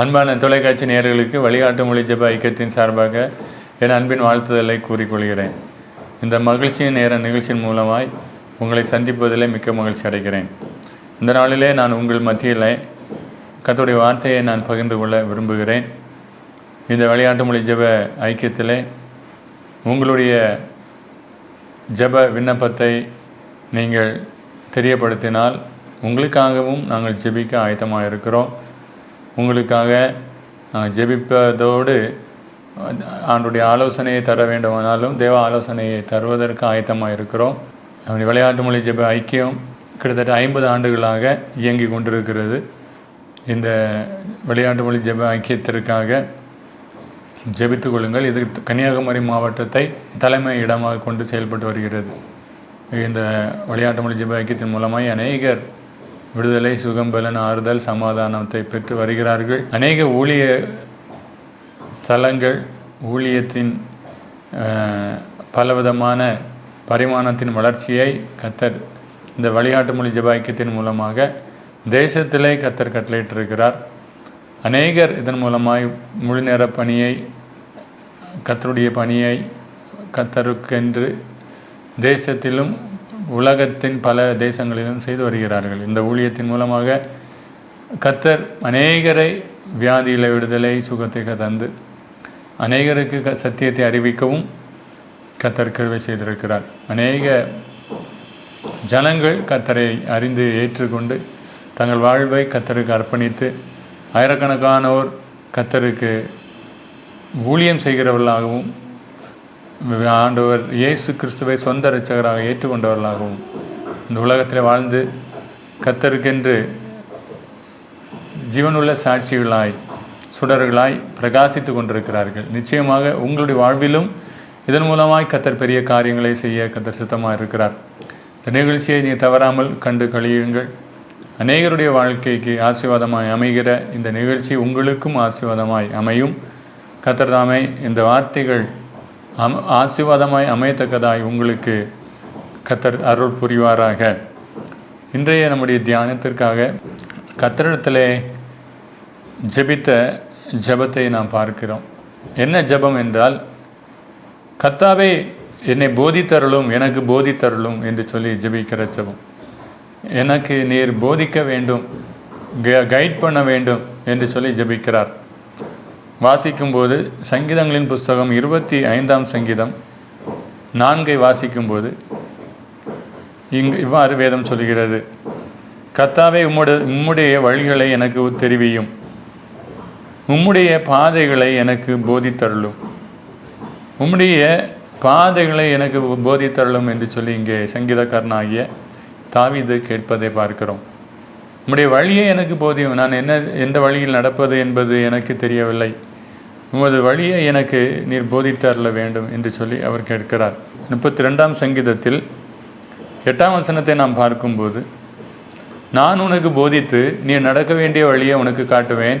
அன்பான தொலைக்காட்சி நேயர்களுக்கு வழிகாட்டு மொழி ஜப ஐக்கியத்தின் சார்பாக என் அன்பின் வாழ்த்துதலை கூறிக்கொள்கிறேன். இந்த மகிழ்ச்சியின் நேர நிகழ்ச்சியின் மூலமாய் உங்களை சந்திப்பதிலே மிக்க மகிழ்ச்சி அடைகிறேன். இந்த நாளிலே நான் உங்கள் மத்தியில் கத்துடைய வார்த்தையை நான் பகிர்ந்து கொள்ள விரும்புகிறேன். இந்த விளையாட்டு மொழி ஜப ஐக்கியத்திலே உங்களுடைய ஜெப விண்ணப்பத்தை நீங்கள் தெரியப்படுத்தினால் உங்களுக்காகவும் நாங்கள் ஜெபிக்க ஆயத்தமாக இருக்கிறோம் உங்களுக்காக ஜெபிப்பதோடு ஆண்டுடைய ஆலோசனையை தர வேண்டுமானாலும் தேவ ஆலோசனையை தருவதற்கு ஆயத்தமாக இருக்கிறோம். அவனுடைய விளையாட்டு மொழி ஜெப ஐக்கியம் கிட்டத்தட்ட ஐம்பது ஆண்டுகளாக இயங்கி கொண்டிருக்கிறது. இந்த விளையாட்டு மொழி ஜெப ஐக்கியத்திற்காக ஜெபித்து கொள்ளுங்கள். இது கன்னியாகுமரி மாவட்டத்தை தலைமை இடமாக கொண்டு செயல்பட்டு வருகிறது. இந்த விளையாட்டு மொழி ஜெப ஐக்கியத்தின் மூலமாக அநேகர் விடுதலை சுகம் பலன் ஆறுதல் சமாதானத்தை பெற்று வருகிறார்கள். அநேக ஊழிய ஸ்தலங்கள் ஊழியத்தின் பலவிதமான பரிமாணத்தின் வளர்ச்சியை கத்தர் இந்த வழிகாட்டு மொழி ஜெப மூலமாக தேசத்திலே கத்தர் கட்டளையிட்டிருக்கிறார். அநேகர் இதன் மூலமாய் முழு நேர பணியை கத்தருடைய பணியை கத்தருக்கென்று தேசத்திலும் உலகத்தின் பல தேசங்களிலும் செய்து வருகிறார்கள். இந்த ஊழியத்தின் மூலமாக கத்தர் அநேகரை வியாதியில விடுதலை சுகத்தை தந்து அநேகருக்கு க- சத்தியத்தை அறிவிக்கவும் கத்தர் கருவை செய்திருக்கிறார். அநேக ஜனங்கள் கத்தரை அறிந்து ஏற்றுக்கொண்டு தங்கள் வாழ்வை கத்தருக்கு அர்ப்பணித்து ஆயிரக்கணக்கானோர் கத்தருக்கு ஊழியம் செய்கிறவர்களாகவும் ஆண்டவர் இயேசு கிறிஸ்துவை சொந்த இரட்சகராக ஏற்றுக்கொண்டவர்களாகவும் இந்த உலகத்தில் வாழ்ந்து கத்தருக்கென்று ஜீவனுள்ள சாட்சிகளாய் சுடர்களாய் பிரகாசித்து கொண்டிருக்கிறார்கள். நிச்சயமாக உங்களுடைய வாழ்விலும் இதன் மூலமாய் கத்தர் பெரிய காரியங்களை செய்ய கத்தர் சித்தமாக இருக்கிறார். இந்த நிகழ்ச்சியை நீ தவறாமல் கண்டு கழியுங்கள். அநேகருடைய வாழ்க்கைக்கு ஆசீர்வாதமாய் அமைகிற இந்த நிகழ்ச்சி உங்களுக்கும் ஆசீர்வாதமாய் அமையும். கத்தர் தாமே இந்த வார்த்தைகள் அம் ஆசீர்வாதமாய் அமையத்தக்கதாய் உங்களுக்கு கத்தர் அருள் புரிவாராக. இன்றைய நம்முடைய தியானத்திற்காக கத்தரிடத்தில் ஜெபித்த ஜெபத்தை நாம் பார்க்கிறோம். என்ன ஜெபம் என்றால் கத்தாவே என்னை போதித்தருளும் எனக்கு போதித்தருளும் என்று சொல்லி ஜெபிக்கிற ஜெபம். எனக்கு நீர் போதிக்க வேண்டும் கைட் பண்ண வேண்டும் என்று சொல்லி ஜெபிக்கிறார். வாசிக்கும்போது சங்கீதங்களின் புஸ்தகம் இருபத்தி ஐந்தாம் சங்கீதம் நான்கை வாசிக்கும்போது இங்கு இவ்வாறு வேதம் சொல்கிறது. கத்தாவே உம்முடைய உம்முடைய வழிகளை எனக்கு தெரிவியும். உம்முடைய பாதைகளை எனக்கு போதித்தருளும். உம்முடைய பாதைகளை எனக்கு போதித்தருளும் என்று சொல்லி இங்கே சங்கீதக்காரனாகிய தாவிது கேட்பதை பார்க்கிறோம். உம்முடைய வழியே எனக்கு போதியும். நான் என்ன எந்த வழியில் நடப்பது என்பது எனக்கு தெரியவில்லை. உமது வழியை எனக்கு நீர் போதித்தருள வேண்டும் என்று சொல்லி அவர் கேட்கிறார். முப்பத்தி ரெண்டாம் சங்கீதத்தில் எட்டாம் வசனத்தை நாம் பார்க்கும்போது நான் உனக்கு போதித்து நீ நடக்க வேண்டிய வழியை உனக்கு காட்டுவேன்.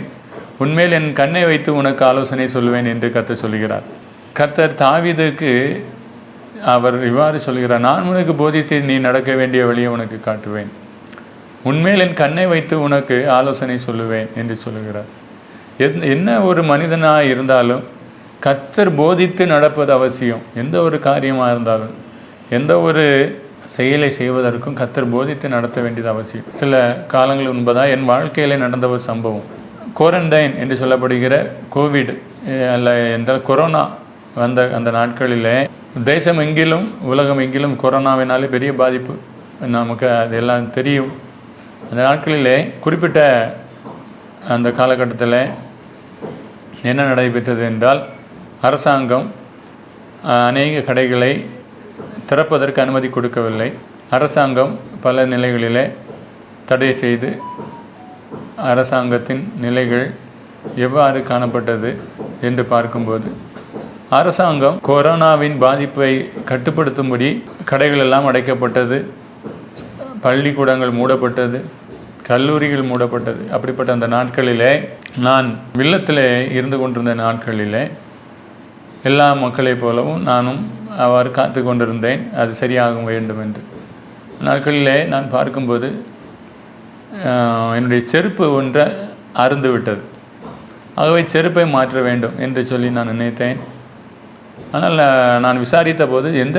உன்மேல் என் கண்ணை வைத்து உனக்கு ஆலோசனை சொல்லுவேன் என்று கத்தர் சொல்கிறார். கர்த்தர் தாவிதுக்கு அவர் இவ்வாறு சொல்கிறார் நான் உனக்கு போதித்து நீ நடக்க வேண்டிய வழியை உனக்கு காட்டுவேன். உண்மையில் என் கண்ணை வைத்து உனக்கு ஆலோசனை சொல்லுவேன் என்று சொல்லுகிறார். எத்- என்ன ஒரு மனிதனாக இருந்தாலும் கத்தர் போதித்து நடப்பது அவசியம். எந்த ஒரு காரியமாக இருந்தாலும் எந்த ஒரு செயலை செய்வதற்கும் கத்தர் போதித்து நடத்த வேண்டியது அவசியம். சில காலங்கள் முன்பதாக என் வாழ்க்கையில் நடந்த ஒரு சம்பவம். குவாரண்டைன் என்று சொல்லப்படுகிற கோவிட் அல்ல என்றால் கொரோனா வந்த அந்த நாட்களில் தேசம் எங்கிலும் உலகம் எங்கிலும் கொரோனாவினாலே பெரிய பாதிப்பு. நமக்கு அதெல்லாம் தெரியும். அந்த நாட்களிலே குறிப்பிட்ட அந்த காலகட்டத்தில் என்ன நடைபெற்றது என்றால் அரசாங்கம் அநேக கடைகளை திறப்பதற்கு அனுமதி கொடுக்கவில்லை. அரசாங்கம் பல நிலைகளிலே தடை செய்து அரசாங்கத்தின் நிலைகள் எவ்வாறு காணப்பட்டது என்று பார்க்கும்போது அரசாங்கம் கொரோனாவின் பாதிப்பை கட்டுப்படுத்தும்படி கடைகள் எல்லாம் அடைக்கப்பட்டது. பள்ளிக்கூடங்கள் மூடப்பட்டது கல்லூரிகள் மூடப்பட்டது. அப்படிப்பட்ட அந்த நாட்களிலே நான் வில்லத்திலே இருந்து கொண்டிருந்த நாட்களிலே எல்லா மக்களைப் போலவும் நானும் அவ்வாறு காத்து கொண்டிருந்தேன். அது சரியாக வேண்டும் என்று. நாட்களிலே நான் பார்க்கும்போது என்னுடைய செருப்பு ஒன்றை அருந்து விட்டது. ஆகவே செருப்பை மாற்ற வேண்டும் என்று சொல்லி நான் நினைத்தேன். ஆனால் நான் நான் விசாரித்த போது எந்த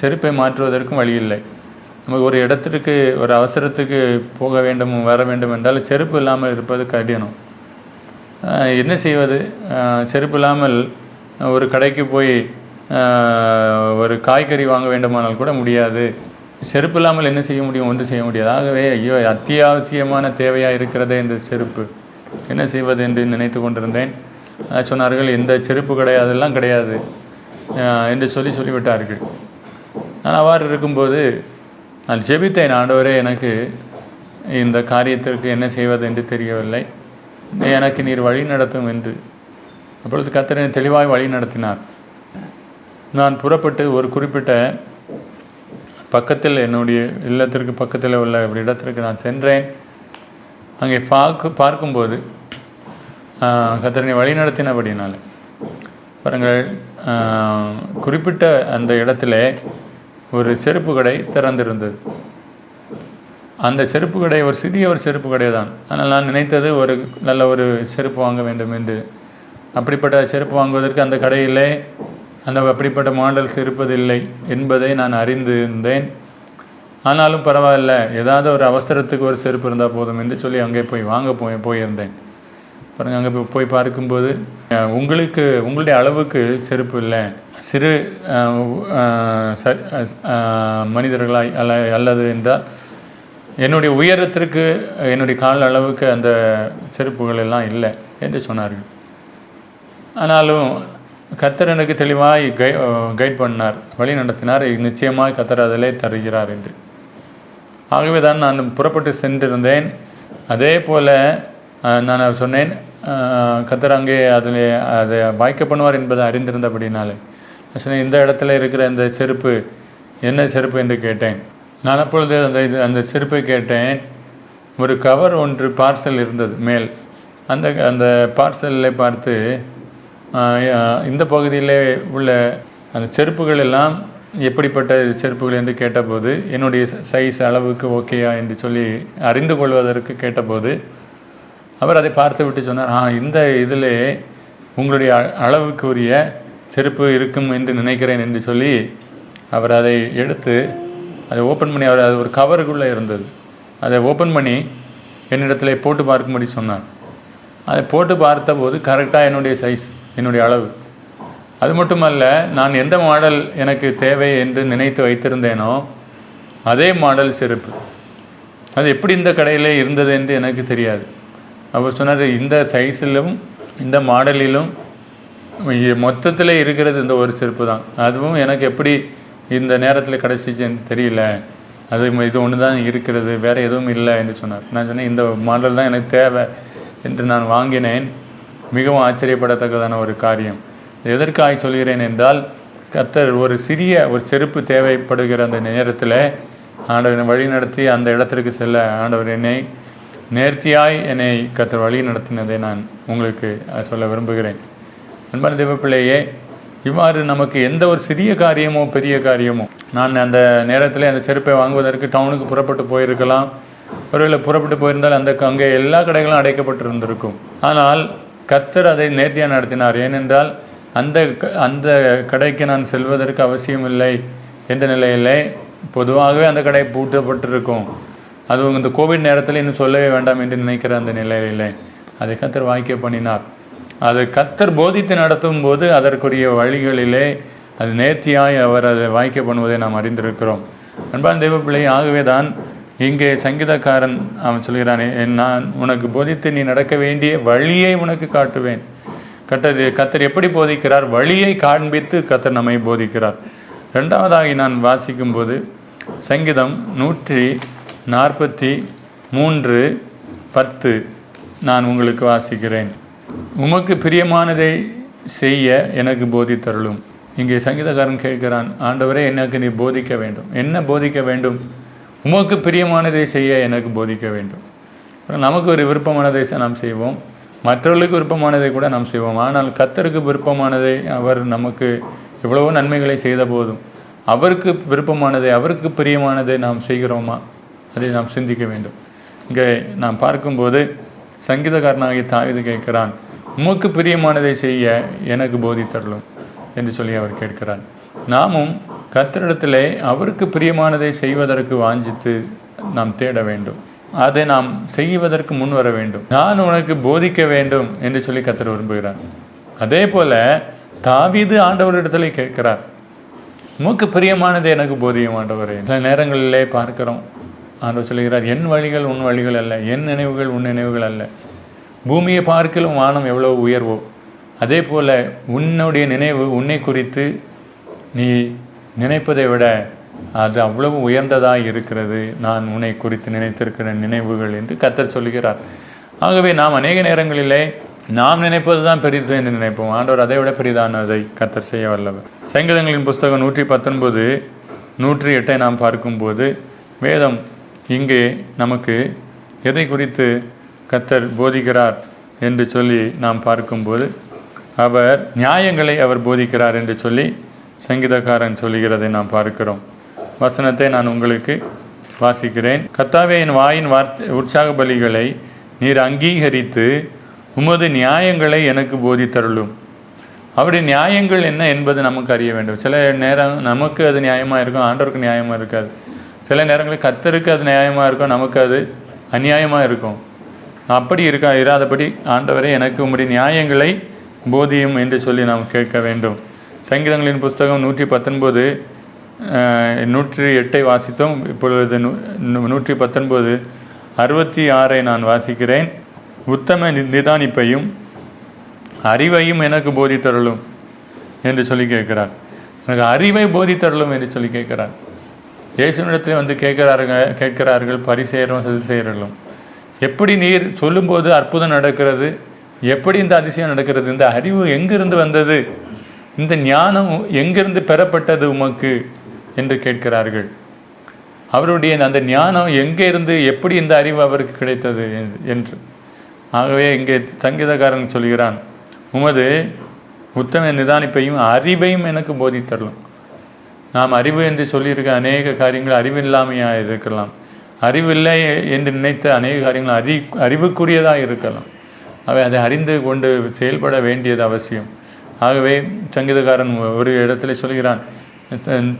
செருப்பை மாற்றுவதற்கும் வழி இல்லை. நமக்கு ஒரு இடத்திற்கு ஒரு அவசரத்துக்கு போக வேண்டும் வர வேண்டும் என்றால் செருப்பு இல்லாமல் இருப்பது கடினம். என்ன செய்வது? செருப்பு இல்லாமல் ஒரு கடைக்கு போய் ஒரு காய்கறி வாங்க வேண்டுமானால் கூட முடியாது. செருப்பு இல்லாமல் என்ன செய்ய முடியும்? ஒன்று செய்ய முடியாது. ஆகவே ஐயோ அத்தியாவசியமான தேவையாக இருக்கிறதே இந்த செருப்பு. என்ன செய்வது என்று நினைத்து கொண்டிருந்தேன். சொன்னார்கள் இந்த செருப்பு கிடையாது எல்லாம் கிடையாது என்று சொல்லி சொல்லிவிட்டார்கள். நான் அவ்வாறு இருக்கும்போது நான் ஜெபித்தேன் ஆண்டவரே எனக்கு இந்த காரியத்திற்கு என்ன செய்வது என்று தெரியவில்லை. எனக்கு நீர் வழி நடத்தும் என்று. அப்பொழுது கத்திரனை தெளிவாய் வழி நடத்தினார். நான் புறப்பட்டு ஒரு குறிப்பிட்ட பக்கத்தில் என்னுடைய இல்லத்திற்கு பக்கத்தில் உள்ள ஒரு இடத்திற்கு நான் சென்றேன். அங்கே பார்க்க பார்க்கும்போது கத்திரனை வழி நடத்தினபடினால. பாருங்கள் குறிப்பிட்ட அந்த இடத்துல ஒரு செருப்பு கடை திறந்திருந்தது. அந்த செருப்பு கடை ஒரு சிறிய ஒரு செருப்பு கடை தான் ஆனால் நான் நினைத்தது ஒரு நல்ல ஒரு செருப்பு வாங்க வேண்டும் என்று. அப்படிப்பட்ட செருப்பு வாங்குவதற்கு அந்த கடையிலே அந்த அப்படிப்பட்ட மாடல்ஸ் இருப்பதில்லை என்பதை நான் அறிந்திருந்தேன். ஆனாலும் பரவாயில்ல. ஏதாவது ஒரு அவசரத்துக்கு ஒரு செருப்பு இருந்தால் போதும் என்று சொல்லி அங்கே போய் வாங்க போய் போயிருந்தேன். பாருங்கள் அங்கே போய் போய் பார்க்கும்போது உங்களுக்கு உங்களுடைய அளவுக்கு செருப்பு இல்லை. சிறு ச- மனிதர்களாய் அல்ல அல்லது என்றால் என்னுடைய உயரத்திற்கு என்னுடைய கால் அளவுக்கு அந்த செருப்புகள் எல்லாம் இல்லை என்று சொன்னார்கள். ஆனாலும் கத்தர் எனக்கு தெளிவாய் கை கைட் பண்ணார். வழி நடத்தினார். நிச்சயமாக கத்தர் அதிலே தருகிறார் என்று. ஆகவே தான் நான் புறப்பட்டு சென்றிருந்தேன். அதே போல் நான் சொன்னேன் கத்தர் அங்கே அதில் அதை வாய்க்க பண்ணுவார் என்பதை அறிந்திருந்தபடினாலே. நான் சொன்னேன் இந்த இடத்துல இருக்கிற இந்த செருப்பு என்ன செருப்பு என்று கேட்டேன். நான் அப்பொழுது அந்த இது அந்த செருப்பை கேட்டேன். ஒரு கவர் ஒன்று பார்சல் இருந்தது மேல். அந்த அந்த பார்சலில் பார்த்து இந்த பகுதியிலே உள்ள அந்த செருப்புகள் எல்லாம் எப்படிப்பட்ட செருப்புகள் என்று கேட்டபோது என்னுடைய சைஸ் அளவுக்கு ஓகேயா என்று சொல்லி அறிந்து கொள்வதற்கு கேட்டபோது அவர் அதை பார்த்து விட்டு சொன்னார் ஆ இந்த இதில் உங்களுடைய அ- அளவுக்கு உரிய செருப்பு இருக்கும் என்று நினைக்கிறேன் என்று சொல்லி அவர் அதை எடுத்து அதை ஓப்பன் பண்ணி அவர் அது ஒரு கவருக்குள்ளே இருந்தது. அதை ஓப்பன் பண்ணி என்னிடத்தில் போட்டு பார்க்கும்படி சொன்னார். அதை போட்டு பார்த்தபோது கரெக்டாக என்னுடைய சைஸ் என்னுடைய அளவு. அது மட்டுமல்ல நான் எந்த மாடல் எனக்கு தேவை என்று நினைத்து வைத்திருந்தேனோ அதே மாடல் செருப்பு. அது எப்படி இந்த கடையில் இருந்தது என்று எனக்கு தெரியாது. அவர் சொன்னார் இந்த சைஸிலும் இந்த மாடலிலும் மொத்தத்தில் இருக்கிறது இந்த ஒரு செருப்பு தான். அதுவும் எனக்கு எப்படி இந்த நேரத்தில் கிடச்சிச்சுன்னு தெரியல. அது இது ஒன்று தான் இருக்கிறது வேறு எதுவும் இல்லை என்று சொன்னார். நான் சொன்னேன் இந்த மாடல் தான் எனக்கு தேவை என்று நான் வாங்கினேன். மிகவும் ஆச்சரியப்படத்தக்கதான ஒரு காரியம். எதற்காக சொல்கிறேன் என்றால் கத்தர் ஒரு சிறிய ஒரு செருப்பு தேவைப்படுகிற அந்த நேரத்தில் ஆண்டவர் வழிநடத்தி அந்த இடத்திற்கு செல்ல ஆண்டவர் என்னை நேர்த்தியாய் என்னை கத்தர் வழி நடத்தினதை நான் உங்களுக்கு சொல்ல விரும்புகிறேன். அன்பான தெய்வப்பிள்ளையே இவ்வாறு நமக்கு எந்த ஒரு சிறிய காரியமோ பெரிய காரியமோ நான் அந்த நேரத்தில் அந்த செருப்பை வாங்குவதற்கு டவுனுக்கு புறப்பட்டு போயிருக்கலாம். ஒருவேளை புறப்பட்டு போயிருந்தால் அந்த அங்கே எல்லா கடைகளும் அடைக்கப்பட்டிருந்திருக்கும். ஆனால் கத்தர் அதை நேர்த்தியாக நடத்தினார். ஏனென்றால் அந்த க- அந்த கடைக்கு நான் செல்வதற்கு அவசியமில்லை என்ற நிலையிலே பொதுவாகவே அந்த கடை பூட்டப்பட்டிருக்கும். அதுவும் இந்த கோவிட் நேரத்தில் இன்னும் சொல்லவே வேண்டாம் என்று நினைக்கிற அந்த நிலையிலே. அதை கத்தர் வாய்க்க பண்ணினார். அது கத்தர் போதித்து நடத்தும் போது அதற்குரிய வழிகளிலே அது நேர்த்தியாய் அவர் அதை வாய்க்க பண்ணுவதை நாம் அறிந்திருக்கிறோம். அன்பான் தெய்வப்பிள்ளை ஆகவே தான் இங்கே சங்கீதக்காரன் அவன் சொல்கிறானே நான் உனக்கு போதித்து நீ நடக்க வேண்டிய வழியை உனக்கு காட்டுவேன். கத்தர் கத்தர் எப்படி போதிக்கிறார்? வழியை காண்பித்து கத்தர் நம்மை போதிக்கிறார். ரெண்டாவதாகி நான் வாசிக்கும்போது சங்கீதம் நூற்றி நாற்பத்தி மூன்று பத்து நான் உங்களுக்கு வாசிக்கிறேன். உமக்கு பிரியமானதை செய்ய எனக்கு போதித்தருளும். இங்கே சங்கீதக்காரன் கேட்கிறான் ஆண்டவரே எனக்கு நீ போதிக்க வேண்டும். என்ன போதிக்க வேண்டும்? உமக்கு பிரியமானதை செய்ய எனக்கு போதிக்க வேண்டும். நமக்கு ஒரு விருப்பமானதை நாம் செய்வோம். மற்றவர்களுக்கு விருப்பமானதை கூட நாம் செய்வோம். ஆனால் கத்தருக்கு விருப்பமானதை அவர் நமக்கு எவ்வளவோ நன்மைகளை செய்த போதும் அவருக்கு விருப்பமானதை அவருக்கு பிரியமானதை நாம் செய்கிறோமா? அதை நாம் சிந்திக்க வேண்டும். இங்கே நாம் பார்க்கும்போது சங்கீதக்காரனாகிய தாவிது கேட்கிறான் உமக்கு பிரியமானதை செய்ய எனக்கு போதித்தரலும் என்று சொல்லி அவர் கேட்கிறார். நாமும் கத்திரிடத்திலே அவருக்கு பிரியமானதை செய்வதற்கு வாஞ்சித்து நாம் தேட வேண்டும். அதை நாம் செய்வதற்கு முன் வர வேண்டும். நான் உனக்கு போதிக்க வேண்டும் என்று சொல்லி கத்திர விரும்புகிறார். அதே போல தாவீது ஆண்டவரிடத்திலே கேட்கிறார் மூக்கு பிரியமானது எனக்கு போதியம் ஆண்டவரே. சில நேரங்களிலே பார்க்கிறோம் ஆண்டவர் சொல்கிறார் என் வழிகள் உன் வழிகள் அல்ல என் நினைவுகள் உன் நினைவுகள் அல்ல. பூமியை பார்க்கலும் வானம் எவ்வளவு உயர்வோ அதே போல் உன்னுடைய நினைவு உன்னை குறித்து நீ நினைப்பதை விட அது அவ்வளவு உயர்ந்ததாக இருக்கிறது. நான் உன்னை குறித்து நினைத்திருக்கிற நினைவுகள் என்று கத்தர் சொல்லுகிறார். ஆகவே நாம் அநேக நேரங்களிலே நாம் நினைப்பது தான் பெரிது என்று நினைப்போம். ஆண்டவர் அதை விட பெரிதானதை கத்தர் செய்ய வல்லவர். சங்கீதங்களின் புஸ்தகம் நூற்றி பத்தொன்பது நூற்றி எட்டை நாம் பார்க்கும்போது வேதம் இங்கே நமக்கு எதை குறித்து கத்தர் போதிக்கிறார் என்று சொல்லி நாம் பார்க்கும்போது அவர் நியாயங்களை அவர் போதிக்கிறார் என்று சொல்லி சங்கீதக்காரன் சொல்லுகிறதை நாம் பார்க்கிறோம். வசனத்தை நான் உங்களுக்கு வாசிக்கிறேன். கத்தாவே என் வாயின் வார்த்தை உற்சாக பலிகளை நீர் அங்கீகரித்து உமது நியாயங்களை எனக்கு போதித்தருளும். அவருடைய நியாயங்கள் என்ன என்பது நமக்கு அறிய வேண்டும். சில நேரம் நமக்கு அது நியாயமாக இருக்கும் ஆண்டவருக்கு நியாயமாக இருக்காது. சில நேரங்களில் கத்தருக்கு அது நியாயமாக இருக்கும் நமக்கு அது அநியாயமாக இருக்கும். அப்படி இருக்கா இராதபடி ஆண்டவரே எனக்கு உம்முடைய நியாயங்களை போதியும் என்று சொல்லி நாம் கேட்க வேண்டும். சங்கீதங்களின் புஸ்தகம் நூற்றி பத்தொன்பது நூற்றி எட்டை வாசித்தோம். இப்பொழுது நூ- நூற்றி பத்தொன்பது அறுபத்தி ஆறை நான் வாசிக்கிறேன். உத்தம நி- நிதானிப்பையும் அறிவையும் எனக்கு போதித்தருளும் என்று சொல்லி கேட்கிறார். எனக்கு அறிவை போதித்தருளும் என்று சொல்லி கேட்கிறார். இயேசுனிடத்தில் வந்து கேட்கிறாருங்க கேட்கிறார்கள் பரிசெயரும் சதுசெயர்களும். எப்படி நீர் சொல்லும்போது அற்புதம் நடக்கிறது? எப்படி இந்த அதிசயம் நடக்கிறது? இந்த அறிவு எங்கிருந்து வந்தது? இந்த ஞானம் எங்கிருந்து பெறப்பட்டது உமக்கு? என்று கேட்கிறார்கள். அவருடைய அந்த ஞானம் எங்கே இருந்து எப்படி இந்த அறிவு அவருக்கு கிடைத்தது என்று- என்று. ஆகவே இங்கே சங்கீதக்காரன் சொல்கிறான் உமது உத்தம நிதானிப்பையும் அறிவையும் எனக்கு போதித்தரலாம். நாம் அறிவு என்று சொல்லியிருக்க அநேக காரியங்கள் அறிவில்லாமையாக இருக்கலாம். அறிவில்லை என்று நினைத்த அநேக காரியங்கள் அறி அறிவுக்குரியதாக இருக்கலாம். அவை அதை அறிந்து கொண்டு செயல்பட வேண்டியது அவசியம். ஆகவே சங்கீதக்காரன் ஒரு இடத்துல சொல்கிறான்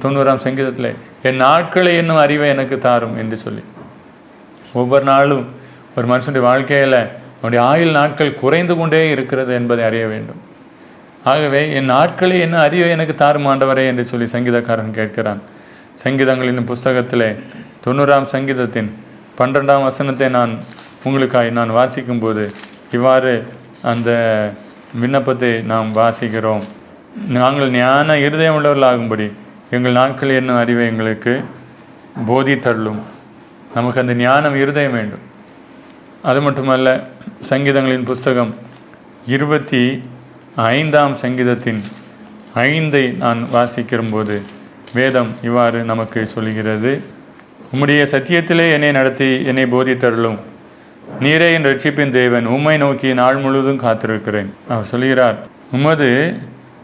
தொண்ணூறாம் சங்கீதத்தில் என் நாட்களை என்னும் அறிவை எனக்கு தாரும் என்று சொல்லி. ஒவ்வொரு நாளும் ஒரு மனுஷனுடைய வாழ்க்கையில் அவனுடைய ஆயுள் நாட்கள் குறைந்து கொண்டே இருக்கிறது என்பதை அறிய வேண்டும். ஆகவே என் ஆட்களை என்ன அறிவை எனக்கு தாருமாண்டவரே என்று சொல்லி சங்கீதக்காரன் கேட்கிறான். சங்கீதங்களின் புஸ்தகத்திலே தொண்ணூறாம் சங்கீதத்தின் பன்னிரெண்டாம் வசனத்தை நான் உங்களுக்காய் நான் வாசிக்கும்போது இவ்வாறு அந்த விண்ணப்பத்தை நாம் வாசிக்கிறோம். நாங்கள் ஞான இருதயம் உள்ளவர்களாகும்படி எங்கள் நாட்கள் என்னும் அறிவை எங்களுக்கு போதி தள்ளும் நமக்கு அந்த ஞானம் இருதயம் வேண்டும். அது மட்டுமல்ல சங்கீதங்களின் புஸ்தகம் இருபத்தி ஐந்தாம் சங்கீதத்தின் ஐந்தை நான் வாசிக்கிறபோது வேதம் இவ்வாறு நமக்கு சொல்கிறது உம்முடைய சத்தியத்திலே என்னை நடத்தி என்னை போதித்தருளும். நீரே என் ரட்சிப்பின் தேவன். உம்மை நோக்கி நாள் முழுவதும் காத்திருக்கிறேன். அவர் சொல்கிறார் உமது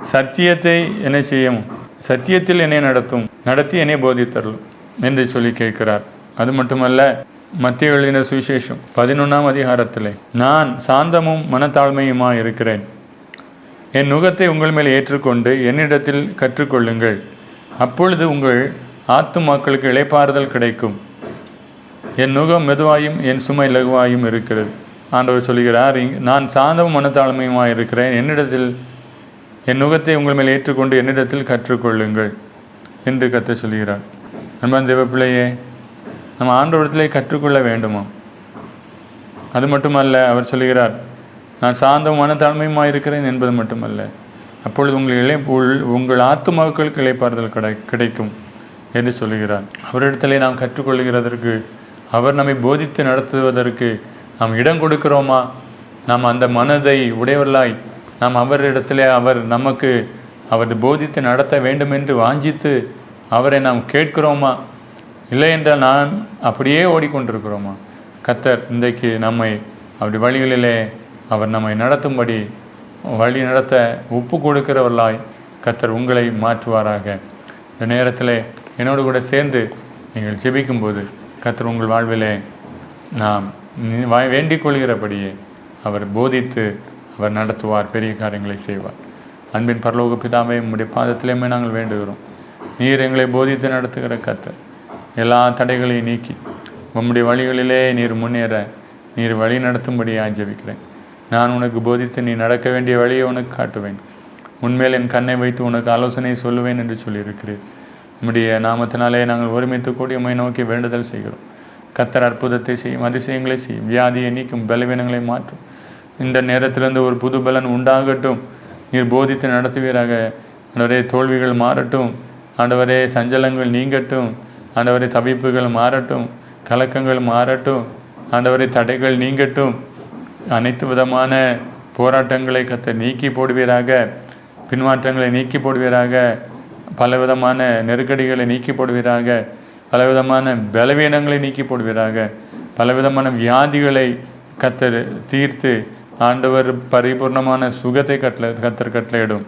சத்தியத்தை என்ன செய்யும்? சத்தியத்தில் என்னை நடத்தும். நடத்தி என்னை போதித்தருளும் என்று சொல்லி கேட்கிறார். அது மட்டுமல்ல மத்திய எழுதின சுவிசேஷம் பதினொன்றாம் அதிகாரத்திலே நான் சாந்தமும் மனத்தாழ்மையுமா இருக்கிறேன் என் நுகத்தை உங்கள் மேல் ஏற்றுக்கொண்டு என்னிடத்தில் கற்றுக்கொள்ளுங்கள். அப்பொழுது உங்கள் ஆத்துமாக்களுக்கு இளைப்பாறுதல் கிடைக்கும். என் நுகம் மெதுவாயும் என் சுமை லகுவாயும் இருக்கிறது. ஆண்டவர் சொல்கிறார் நான் சாந்தமும் மனத்தாழ்மையுமா இருக்கிறேன். என்னிடத்தில் என் நுகத்தை உங்கள் மேல் ஏற்றுக்கொண்டு என்னிடத்தில் கற்றுக்கொள்ளுங்கள். என்று கத்த சொல்கிறார் அன்பன் தேவப்பிள்ளையே நம்ம ஆண்டவரத்திலே கற்றுக்கொள்ள வேண்டுமா? அது மட்டுமல்ல அவர் சொல்கிறார் நான் சார்ந்த மனத்தாழ்மையுமாக இருக்கிறேன் என்பது மட்டுமல்ல. அப்பொழுது உங்கள் இளை உள்- உங்கள் ஆத்துமாக்களுக்கு இழைப்பாறுதல் கிடை கிடைக்கும் என்று சொல்லுகிறார். அவரிடத்திலே நாம் கற்றுக்கொள்கிறதற்கு அவர் நம்மை போதித்து நடத்துவதற்கு நாம் இடம் கொடுக்கிறோமா? நாம் அந்த மனதை உடையவர்களாய் நாம் அவரிடத்திலே அவர் நமக்கு அவர் போதித்து நடத்த வேண்டும் என்று வாஞ்சித்து அவரை நாம் கேட்கிறோமா? இல்லை என்றால் நான் அப்படியே ஓடிக்கொண்டிருக்கிறோமா? கத்தர் இன்றைக்கு நம்மை அப்படி வழிகளிலே அவர் நம்மை நடத்தும்படி வழி நடத்த ஒப்பு கொடுக்கிறவர்களாய் கத்தர் உங்களை மாற்றுவாராக. இந்த நேரத்தில் என்னோடு கூட சேர்ந்து நீங்கள் ஜெபிக்கும்போது கத்தர் உங்கள் வாழ்விலே நாம் வா- வேண்டிக் கொள்கிறபடியே அவர் போதித்து அவர் நடத்துவார் பெரிய காரியங்களை செய்வார். அன்பின் பரலோக பிதாவை உம்முடைய பாதத்திலேயுமே நாங்கள் வேண்டுகிறோம். நீர் எங்களை போதித்து நடத்துகிற கத்தர் எல்லா தடைகளையும் நீக்கி உம்முடைய வழிகளிலே நீர் முன்னேற நீர் வழி நடத்தும்படியாக ஜெபிக்கிறேன். நான் உனக்கு போதித்து நீ நடக்க வேண்டிய வழியை உனக்கு காட்டுவேன். உன்மேல் என் கண்ணை வைத்து உனக்கு ஆலோசனை சொல்லுவேன் என்று சொல்லியிருக்கிறேன் உம்முடைய நாமத்தினாலே நாங்கள் ஒருமித்து கூடி உண்மை நோக்கி வேண்டுதல் செய்கிறோம். கத்தர் அற்புதத்தை செய்யும் அதிசயங்களை செய்யும் வியாதியை நீக்கும் பலவீனங்களை மாற்றும். இந்த நேரத்திலிருந்து ஒரு புது பலன் உண்டாகட்டும். நீர் போதித்து நடத்துவீராக. ஆண்டவரே தோல்விகள் மாறட்டும். ஆண்டவரே சஞ்சலங்கள் நீங்கட்டும். ஆண்டவரே தவிப்புகள் மாறட்டும். கலக்கங்கள் மாறட்டும். ஆண்டவரே தடைகள் நீங்கட்டும். அனைத்து விதமான போராட்டங்களை கத்த நீக்கி போடுவீராக பின்மாற்றங்களை நீக்கி போடுவீராக பலவிதமான நெருக்கடிகளை நீக்கி போடுவீராக பலவிதமான பலவீனங்களை நீக்கி போடுவீராக பலவிதமான வியாதிகளை கத்தர் தீர்த்து ஆண்டவர் பரிபூர்ணமான சுகத்தை கட்டளை கத்தர் கட்டளையிடும்.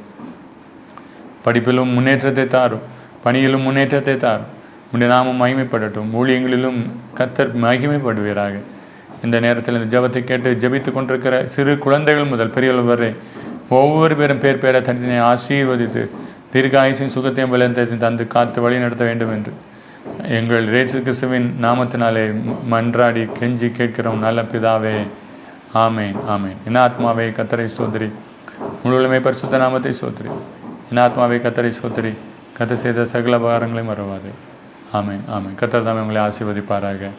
படிப்பிலும் முன்னேற்றத்தை தாரும் பணியிலும் முன்னேற்றத்தை தாரும். உடைய நாமம் மகிமைப்படட்டும். ஊழியங்களிலும் கத்தர் மகிமைப்படுவீராக. இந்த நேரத்தில் இந்த ஜெபத்தை கேட்டு ஜெபித்து கொண்டிருக்கிற சிறு குழந்தைகள் முதல் பெரியவர்கள் வரை ஒவ்வொரு பேரும் பேர் பேர தனித்தனியை ஆசீர்வதித்து தீர்காயுசின் சுகத்தையும் பலத்தையும் தந்து காத்து வழி நடத்த வேண்டும் என்று. எங்கள் ரேசு கிறிஸ்துவின் நாமத்தினாலே மன்றாடி கெஞ்சி கேட்கிறோம் நல்ல பிதாவே. ஆமேன் ஆமேன். இனாத்மாவே ஆத்மாவே கத்தரை சோதரி முழுமை பரிசுத்த நாமத்தை சோதரி என் ஆத்மாவே கத்தரை சோதரி கத்தை செய்த சகல உபகாரங்களையும் மறவாதே. ஆமேன் ஆமேன். கத்தர் தாமே உங்களை ஆசீர்வதிப்பாராக.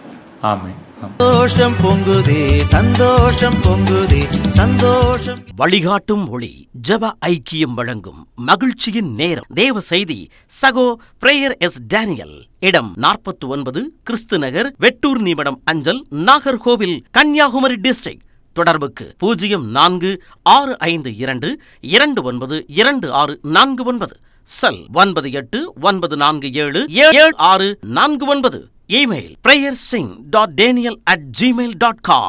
ஆமேன். சந்தோஷம் பொங்குதே சந்தோஷம் பொங்குதே சந்தோஷம். வழிகாட்டும் ஒளி ஜெப ஐக்கியம் வழங்கும் மகிழ்ச்சியின் நேரம். தேவ செய்தி சகோ பிரேயர் எஸ் டேனியல். இடம் நாற்பத்தி ஒன்பது கிறிஸ்து நகர் வெட்டூர் நிமிடம் அஞ்சல் நாகர்கோவில் கன்னியாகுமரி டிஸ்ட்ரிக்ட் தொடர்புக்கு பூஜ்ஜியம் நான்கு ஆறு ஐந்து இரண்டு இரண்டு ஒன்பது இரண்டு ஆறு நான்கு ஒன்பது. செல் ஒன்பது எட்டு ஒன்பது நான்கு ஏழு ஏழு ஆறு நான்கு ஒன்பது. email prayersing.daniel at gmail.com